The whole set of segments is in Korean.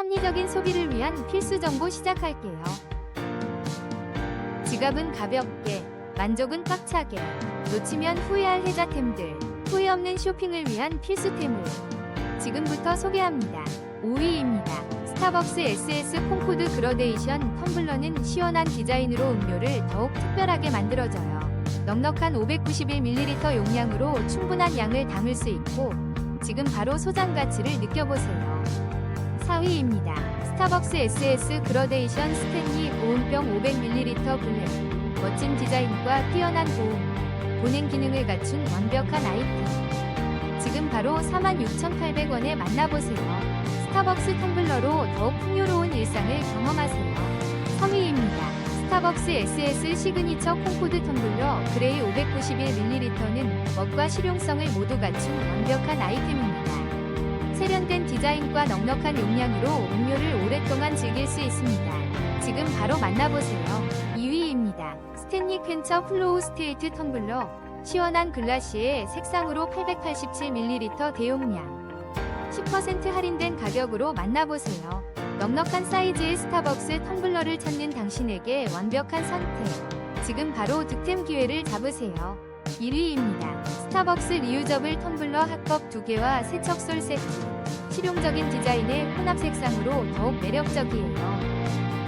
합리적인 소비를 위한 필수 정보 시작할게요. 지갑은 가볍게, 만족은 꽉차게, 놓치면 후회할 혜자템들, 후회 없는 쇼핑을 위한 필수템을 지금부터 소개합니다. 5위입니다. 스타벅스 SS 콩코드 그러데이션 텀블러는 시원한 디자인으로 음료를 더욱 특별하게 만들어져요. 넉넉한 591ml 용량으로 충분한 양을 담을 수 있고 지금 바로 소장 가치를 느껴보세요. 4위입니다. 스타벅스 SS 그러데이션 스탠리 보온병 500ml 블랙 멋진 디자인과 뛰어난 보온, 보냉 기능을 갖춘 완벽한 아이템 지금 바로 46,800원에 만나보세요. 스타벅스 텀블러로 더욱 풍요로운 일상을 경험하세요. 3위입니다. 스타벅스 SS 시그니처 콩코드 텀블러 그레이 591ml는 멋과 실용성을 모두 갖춘 완벽한 아이템입니다. 세련된 디자인과 넉넉한 용량으로 음료를 오랫동안 즐길 수 있습니다. 지금 바로 만나보세요. 2위입니다. 스탠리 퀸처 플로우 스테이트 텀블러 시원한 글라시의 색상으로 887ml 대용량 10% 할인된 가격으로 만나보세요. 넉넉한 사이즈의 스타벅스 텀블러를 찾는 당신에게 완벽한 선택. 지금 바로 득템 기회를 잡으세요. 1위입니다. 스타벅스 리유저블 텀블러 합법 2개와 세척솔 세트. 실용적인 디자인의 혼합 색상으로 더욱 매력적이에요.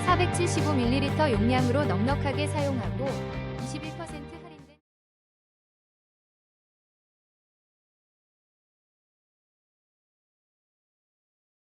475ml 용량으로 넉넉하게 사용하고 21%